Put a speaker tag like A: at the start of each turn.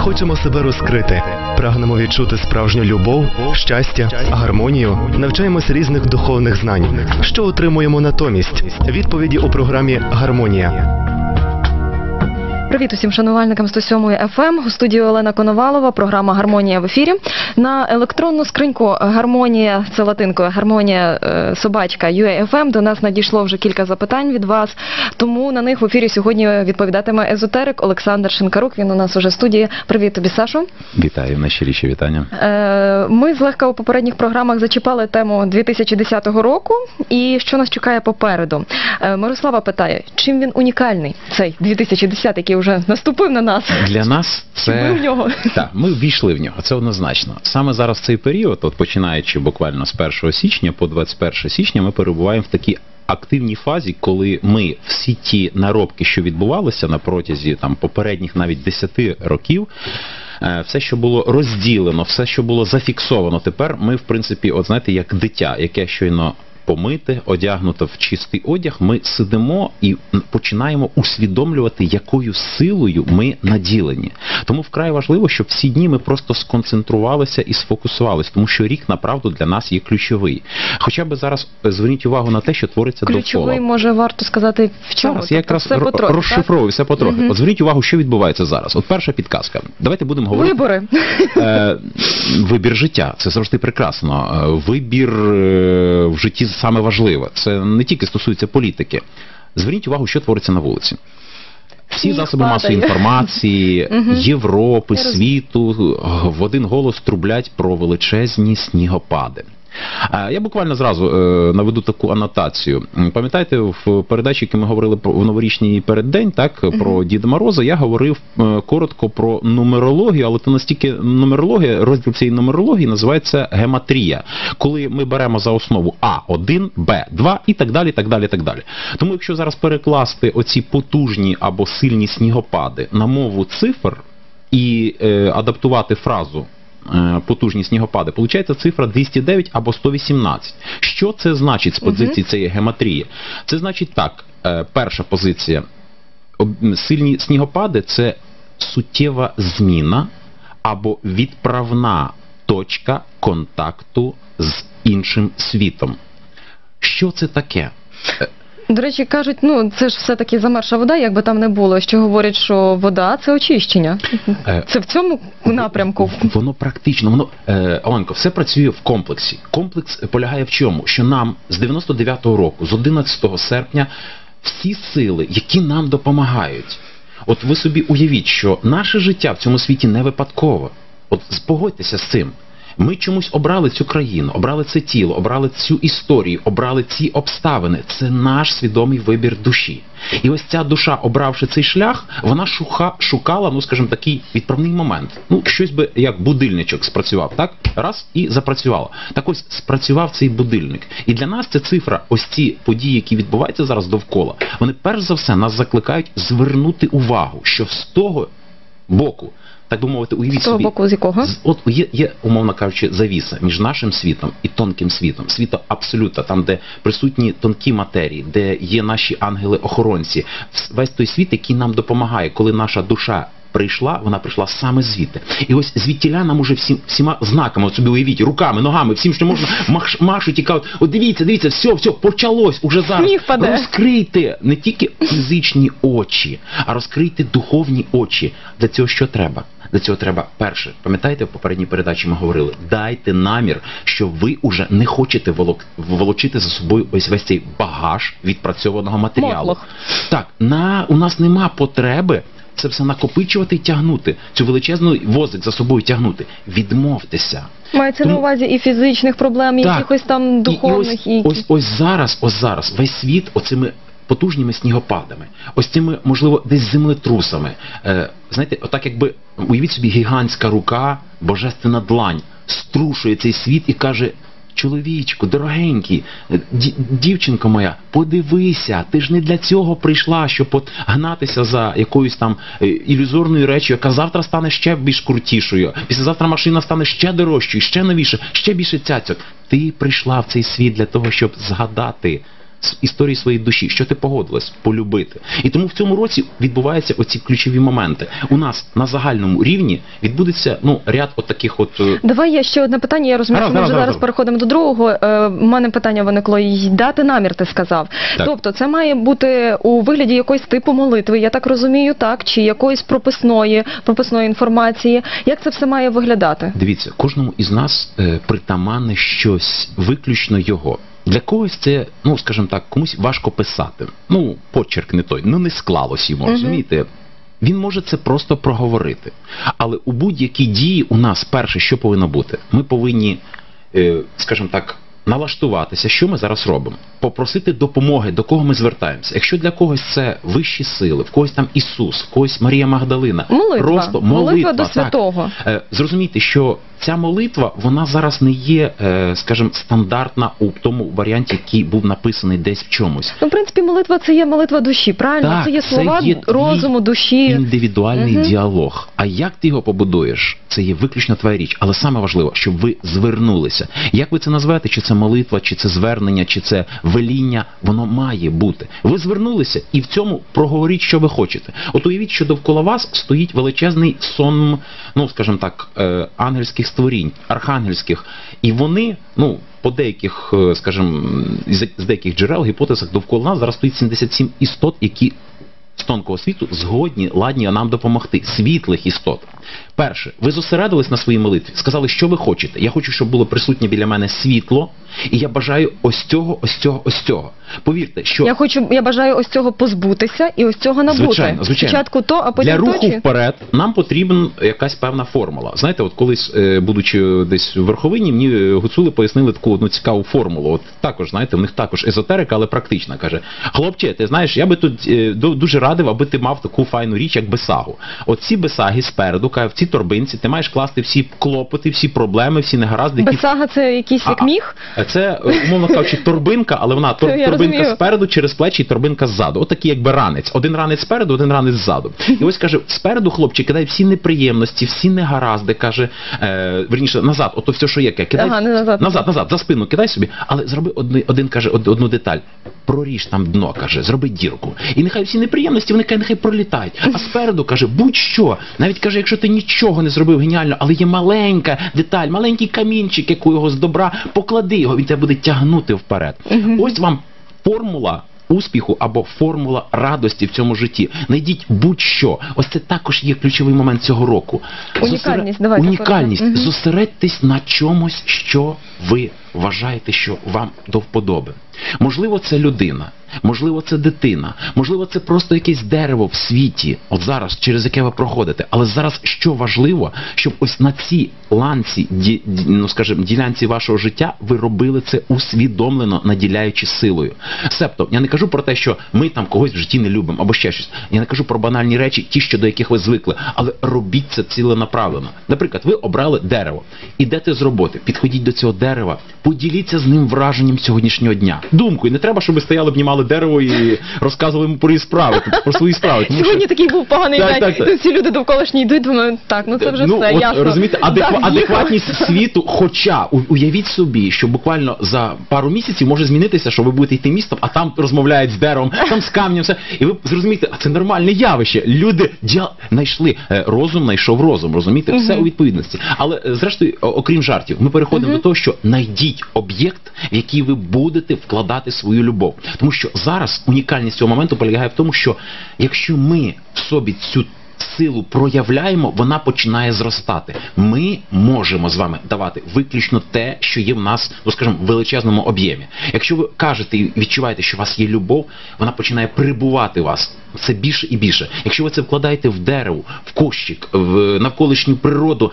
A: хочемо себе розкрити, прагнемо відчути справжню любов, щастя, гармонію, навчаємось різних духовних знань. Що отримуємо натомість? Відповіді у програмі Гармонія.
B: Привіт усім шанувальникам 107 FM. У студії Олена Коновалова, програма Гармонія в ефірі. На електронну скриньку Гармонія це латинкою, гармонія е, собачка UAFM. До нас надійшло вже кілька запитань від вас. Тому на них в ефірі сьогодні відповідатиме езотерик Олександр Шинкарук. Він у нас уже в студії. Привіт тобі, Сашу.
C: Вітаю, найщиріші вітання.
B: Е, Ми злегка у попередніх програмах зачіпали тему 2010 року і що нас чекає попереду. Е, Мирослава питає, чим він унікальний, цей 2010, який вже наступив на нас.
C: Для нас
B: Чи ми в
C: це
B: нього?
C: так, ми ввійшли в нього. Це однозначно. Саме зараз цей період, от починаючи буквально з 1 січня по 21 січня, ми перебуваємо в такій. Активній фазі, коли ми всі ті наробки, що відбувалися на протязі там попередніх навіть 10 років, е, все, що було розділено, все, що було зафіксовано, тепер ми, в принципі, от знаєте, як дитя, яке щойно помите, одягнуто в чистий одяг, ми сидимо і починаємо усвідомлювати, якою силою ми наділені. Тому вкрай важливо, щоб всі дні ми просто сконцентрувалися і сфокусувалися, тому що рік направду для нас є ключовий. Хоча би зараз е, зверніть увагу на те, що твориться
B: Ключовий,
C: довкола.
B: може, варто сказати, в чому?
C: Зараз я
B: Тобто
C: якраз
B: все потрохи,
C: розшифровую все потрохи.
B: Мгм.
C: От зверніть увагу, що відбувається зараз. От перша підказка. Давайте будемо говорити.
B: Вибори.
C: Е, вибір життя це завжди прекрасно. Е, Вибір е, в житті саме важливе. Це не тільки стосується політики. Зверніть увагу, що твориться на вулиці. Всі засоби масової інформації Європи, світу в один голос трублять про величезні снігопади. Я буквально зразу е, наведу таку анотацію. Пам'ятаєте, в передачі, яку ми говорили про в новорічний переддень, так про Діда Мороза, я говорив е, коротко про нумерологію, але то настільки нумерологія, розділ цієї нумерології називається гематрія, коли ми беремо за основу А1, Б2 і так далі. так далі, так далі. Тому, якщо зараз перекласти оці потужні або сильні снігопади на мову цифр і е, адаптувати фразу потужні снігопади, получається цифра 209 або 118. Що це значить з позиції цієї гематрії? Це значить так: е, перша позиція сильні снігопади це суттєва зміна або відправна точка контакту з іншим світом. Що це таке?
B: До речі, кажуть, ну це ж все-таки замерша вода, як би там не було. Що говорять, що вода це очищення.
C: Е,
B: Це в цьому напрямку.
C: Воно практично, воно е, Оленко, все працює в комплексі. Комплекс полягає в чому? Що нам з 99-го року, з 11 серпня, всі сили, які нам допомагають. От ви собі уявіть, що наше життя в цьому світі не випадкове. От погодьтеся з цим. Ми чомусь обрали цю країну, обрали це тіло, обрали цю історію, обрали ці обставини. Це наш свідомий вибір душі. І ось ця душа, обравши цей шлях, вона шуха, шукала, ну скажімо, такий відправний момент. Ну, щось би як будильничок спрацював, так? Раз і запрацювало. Так ось спрацював цей будильник. І для нас ця цифра, ось ці події, які відбуваються зараз довкола, вони перш за все нас закликають звернути увагу, що з того боку, так би мовити, уявіть
B: З того
C: собі,
B: боку, з якого?
C: От є, є, умовно кажучи, завіса між нашим світом і тонким світом. Світо абсолюта, там, де присутні тонкі матерії, де є наші ангели-охоронці, весь той світ, який нам допомагає, коли наша душа. Прийшла, вона прийшла саме звідти. І ось звідтіля нам уже всім, всіма знаками, от собі уявіть, руками, ногами, всім, що можна, маш, машуть і кажуть, от дивіться, дивіться, все, все, почалось уже зараз.
B: Сніг паде.
C: Розкрийте не тільки фізичні очі, а розкрийте духовні очі. Для цього що треба? Для цього треба перше. Пам'ятаєте, в попередній передачі ми говорили: дайте намір, що ви уже не хочете волок... волочити за собою ось весь цей багаж відпрацьованого матеріалу.
B: Мотлох.
C: Так, на у нас нема потреби. Це все накопичувати і тягнути, цю величезну возик за собою тягнути. Відмовтеся.
B: Мається на увазі і фізичних проблем, і
C: Так.
B: якихось там духовних,
C: і,
B: і,
C: ось, ось, ось зараз, ось зараз весь світ оцими потужними снігопадами, ось цими, можливо, десь землетрусами. Е, знаєте, отак якби уявіть собі гігантська рука, божественна длань, струшує цей світ і каже. Чоловічку, дорогенький, е, дівчинко моя, подивися, ти ж не для цього прийшла, щоб гнатися за якоюсь там е, ілюзорною речі, яка завтра стане ще більш крутішою. Післязавтра машина стане ще дорожчою, ще новіше, ще більше цяцьок. Ти прийшла в цей світ для того, щоб згадати історії своєї душі, що ти погодилась полюбити. І тому в цьому році відбуваються оці ключові моменти. У нас на загальному рівні відбудеться ну ряд от таких от. е,
B: Давай я ще одне питання. Я розумію, що ми вже зараз переходимо до другого. Е, У мене питання виникло і дати намір, ти сказав.
C: Так.
B: Тобто, це має бути у вигляді якоїсь типу молитви, я так розумію, так чи якоїсь прописної прописної інформації. Як це все має виглядати?
C: Дивіться, кожному із нас е, притаманне щось виключно його. Для когось це, ну скажімо так, комусь важко писати. Ну, почерк не той, ну не склалось йому, розумієте? Він може це просто проговорити. Але у будь-якій дії у нас перше, що повинно бути? Ми повинні, е, скажімо так, налаштуватися, що ми зараз робимо, попросити допомоги, до кого ми звертаємося. Якщо для когось це вищі сили, в когось там Ісус, в когось Марія Магдалина,
B: Молитва.
C: просто
B: молитва,
C: молитва,
B: до
C: так.
B: святого.
C: Е, Зрозумійте, що ця молитва вона зараз не є, е, скажімо, стандартна у тому варіанті, який був написаний десь в чомусь.
B: Ну, в принципі, молитва це є молитва душі, правильно?
C: Так,
B: це є
C: це є
B: розуму, душі.
C: Індивідуальний
B: Мгм.
C: діалог. А як ти його побудуєш, це є виключно твоя річ. Але саме важливо, щоб ви звернулися. Як ви це назвете? Чи це молитва, чи це звернення, чи це веління? Воно має бути. Ви звернулися і в цьому проговоріть, що ви хочете. От уявіть, що довкола вас стоїть величезний сон, ну скажімо так, е, ангельських створінь, архангельських, і вони, ну. По деяких, е, скажімо, з деяких джерел, гіпотезах довкола нас зараз стоїть 77 істот, які з тонкого світу згодні, ладні нам допомогти. Світлих істот. Перше, ви зосередились на своїй молитві, сказали, що ви хочете. Я хочу, щоб було присутнє біля мене світло, і я бажаю ось цього, ось цього, ось цього. Повірте, що
B: Я хочу, я бажаю ось цього позбутися і ось цього набути.
C: Звичайно, звичайно.
B: Спочатку то, а потім
C: для
B: то
C: руху
B: чи?
C: вперед нам потрібна якась певна формула. Знаєте, от колись, е, будучи десь в Верховині, мені е, гуцули пояснили таку одну цікаву формулу. От також, знаєте, в них також езотерика, але практична. Каже: хлопче, ти знаєш, я би тут е, ду- дуже радив, аби ти мав таку файну річ, як бесагу. От ці бесаги спереду, в цій торбинці ти маєш класти всі клопоти, всі проблеми, всі негаразди, які
B: Бесага це якийсь як міг?
C: це, е, умовно кажучи, торбинка, але вона тор, торбинка
B: розумію.
C: спереду, через плечі і торбинка ззаду. Отакий якби ранець. Один ранець спереду, один ранець ззаду. І ось каже, спереду хлопчик кидай всі неприємності, всі негаразди, каже, е, верніше, назад, ото все, що є, кидай
B: Ага, не назад.
C: назад, назад, за спину кидай собі, але зроби один, один каже, одну деталь. Проріж там дно, каже, зроби дірку. І нехай всі неприємності, вони каже, нехай пролітають. А спереду каже, будь-що. Навіть каже, якщо ти нічого не зробив геніально, але є маленька деталь, маленький камінчик, яку його з добра, поклади його, він тебе буде тягнути вперед. Ось вам формула. Успіху або формула радості в цьому житті. Найдіть будь-що. Ось це також є ключовий момент цього року.
B: Унікальність, давайте
C: Унікальність. Зосередьтесь на чомусь, що ви вважаєте, що вам до вподоби. Можливо, це людина, можливо, це дитина, можливо, це просто якесь дерево в світі, от зараз, через яке ви проходите. Але зараз що важливо, щоб ось на цій ланці, ді, ну скажімо, ділянці вашого життя ви робили це усвідомлено, наділяючи силою. Себто, я не кажу про те, що ми там когось в житті не любимо або ще щось. Я не кажу про банальні речі, ті, що до яких ви звикли, але робіть це ціленаправлено. Наприклад, ви обрали дерево, ідете з роботи, підходіть до цього дерева, поділіться з ним враженням сьогоднішнього дня. Думкою, не треба, щоб ви стояли, обнімали дерево і розказували йому про її справи, про свої справи. Тому
B: Сьогодні
C: що...
B: такий був поганий
C: Так,
B: день.
C: так, так.
B: Тут всі люди довколишні йдуть, думають, так, ну це вже
C: ну,
B: все,
C: от,
B: ясно.
C: Розумієте, адеква-
B: Так, їхав.
C: адекватність світу, хоча уявіть собі, що буквально за пару місяців може змінитися, що ви будете йти містом, а там розмовляють з деревом, там з камнем, все. І ви зрозумієте, а це нормальне явище. Люди дя... знайшли е, розум, знайшов розум, розумієте? Все
B: Мгм.
C: у відповідності. Але е, зрештою, окрім жартів, ми переходимо
B: Мгм.
C: до того, що знайдіть об'єкт, в який ви будете вкладати свою любов. Тому що зараз унікальність цього моменту полягає в тому, що якщо ми в собі цю силу проявляємо, вона починає зростати. Ми можемо з вами давати виключно те, що є в нас, ну скажімо, в величезному об'ємі. Якщо ви кажете і відчуваєте, що у вас є любов, вона починає прибувати вас. Це більше і більше. Якщо ви це вкладаєте в дерево, в кущик, в навколишню природу,